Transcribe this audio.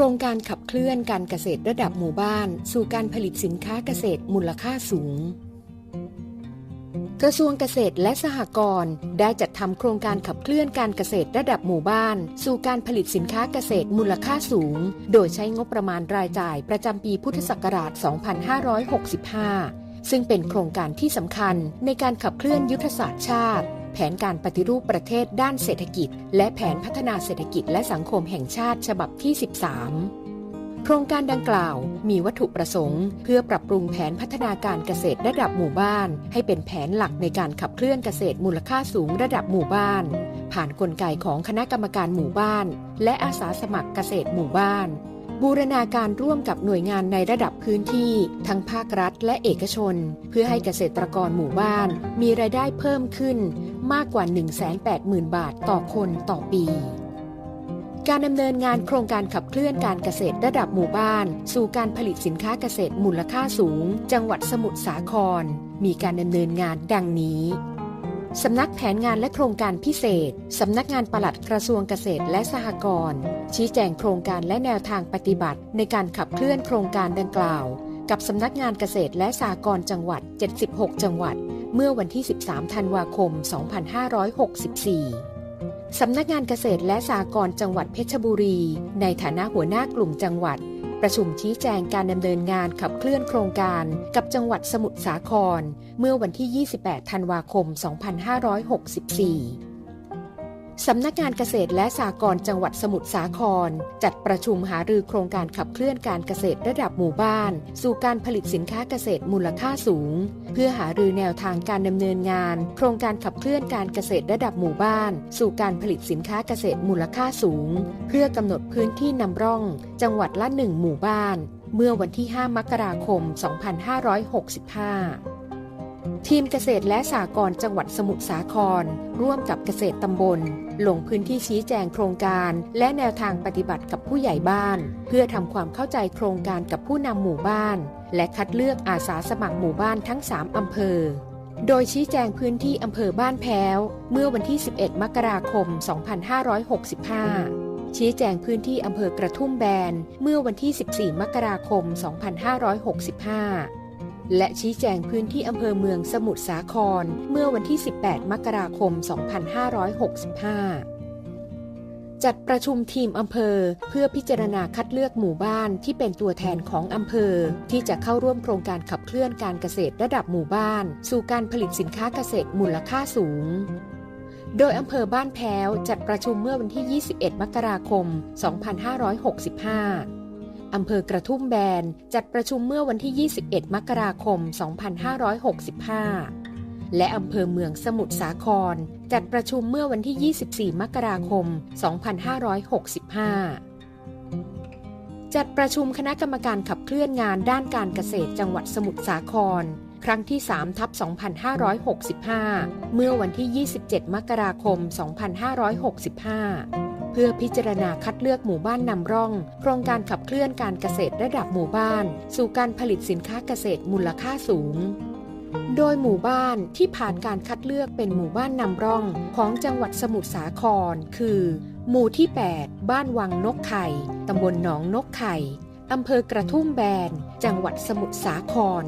ครงการขับเคลื่อนการเกษตรระดับหมู่บ้าน สู่การผลิตสินค้าเกษตรมูลค่าสูง กระทรวงเกษตรและสหกรณ์ได้จัดทำโครงการขับเคลื่อนการเกษตรระดับหมู่บ้าน สู่การผลิตสินค้าเกษตรมูลค่าสูง โดยใช้งบประมาณรายจ่ายประจำปีพุทธศักราช 2565 ซึ่งเป็นโครงการที่สำคัญในการขับเคลื่อนยุทธศาสตร์ชาติ ผนการปฏิรูปประเทศด้านเศรษฐกิจ และแผนพัฒนาเศรษฐกิจและสังคมแห่งชาติฉบับที่ 13 โครงการดังกล่าวมีวัตถุประสงค์ เพื่อปรับปรุงแผนพัฒนาการเกษตรระดับหมู่บ้าน ให้เป็นแผนหลักในการขับเคลื่อนเกษตรมูลค่าสูงระดับหมู่บ้าน ผ่านนกลไกของคณะกรรมการหมู่บ้าน และอาสาสมัครเกษตรหมู่บ้าน บูรณาการร่วมกับหน่วยงานในระดับพื้นที่ ทั้งภาครัฐและเอกชน เพื่อให้เกษตรกรหมู่บ้าน มีรายได้เพิ่มขึ้นมากกว่า 180,000 บาทต่อคนต่อปีการดำเนินงานโครงการขับเคลื่อนการเกษตรระดับหมู่บ้าน สู่การผลิตสินค้าเกษตรมูลค่าสูง จังหวัดสมุทรสาคร มีการดำเนินงานดังนี้ สำนักแผนงานและโครงการพิเศษ สำนักงานปลัดกระทรวงเกษตรและสหกรณ์ชี้แจงโครงการและแนวทางปฏิบัติ ในการขับเคลื่อนโครงการดังกล่าว กับสำนักงานเกษตรและสหกรณ์จังหวัด 76 จังหวัด เมื่อวันที่ 13 ธันวาคม 2564สำนักงานเกษตรและสหกรณ์จังหวัดเพชรบุรี ในฐานะหัวหน้ากลุ่มจังหวัด ประชุมชี้แจงการดำเนินงานขับเคลื่อนโครงการกับจังหวัดสมุทรสาคร เมื่อวันที่ 28 ธันวาคม 2564 สำนักงานเกษตรและสหกรจังหวัดสมุทรสาคร จัดประชุมหารือโครงการขับเคลื่อนการเกษตรระดับหมู่บ้าน สู่การผลิตสินค้าเกษตรมูลค่าสูง เพื่อหารือแนวทางการดำเนินงาน โครงการขับเคลื่อนการเกษตรระดับหมู่บ้าน สู่การผลิตสินค้าเกษตรมูลค่าสูง เพื่อกำหนดพื้นที่นำร่อง จังหวัดละหนึ่งหมู่บ้าน เมื่อวันที่ 5 มกราคม 2565 ทีมเกษตรและสหกรจังหวัดสมุทรสาคร ร่วมกับเกษตรตำบล ลงพื้นที่ชี้แจงโครงการ และแนวทางปฏิบัติกับผู้ใหญ่บ้าน เพื่อทำความเข้าใจโครงการกับผู้นำหมู่บ้าน และคัดเลือกอาสาสมัครหมู่บ้านทั้ง 3อำเภอ โดยชี้แจงพื้นที่อำเภอบ้านแพ้ว เมื่อวันที่ 11 มกราคม 2565ชี้แจงพื้นที่อำเภอกระทุ่มแบน เมื่อวันที่ 14 มกราคม 2565 และชี้แจงพื้นที่อำเภอเมืองสมุทรสาคร เมื่อวันที่ 18 มกราคม 2565จัดประชุมทีมอำเภอ เพื่อพิจารณาคัดเลือกหมู่บ้านที่เป็นตัวแทนของอำเภอ ที่จะเข้าร่วมโครงการขับเคลื่อนการเกษตรระดับหมู่บ้าน สู่การผลิตสินค้าเกษตรมูลค่าสูง โดยอำเภอบ้านแพ้วจัดประชุมเมื่อวันที่ 21 มกราคม 2565 อำเภอกระทุ่มแบน จัดประชุมเมื่อวันที่ 21 มกราคม 2565 และอำเภอเมืองสมุทรสาคร จัดประชุมเมื่อวันที่ 24 มกราคม 2565จัดประชุมคณะกรรมการขับเคลื่อนงานด้านการเกษตรจังหวัดสมุทรสาคร ครั้งที่3ทับ2565 เมื่อวันที่ 27 มกราคม 2565 พื่อพิจารณาคัดเลือกหมู่บ้านนำร่อง โครงการขับเคลื่อนการเกษตรระดับหมู่บ้าน สู่การผลิตสินค้าเกษตรมูลค่าสูง โดยหมู่บ้านที่ผ่านการคัดเลือกเป็นหมู่บ้านนำร่องของจังหวัดสมุทรสาคร คือ หมู่ที่ 8 บ้านวังนกไข่ ตำบลหนองนกไข่ อำเภอกระทุ่มแบน จังหวัดสมุทรสาคร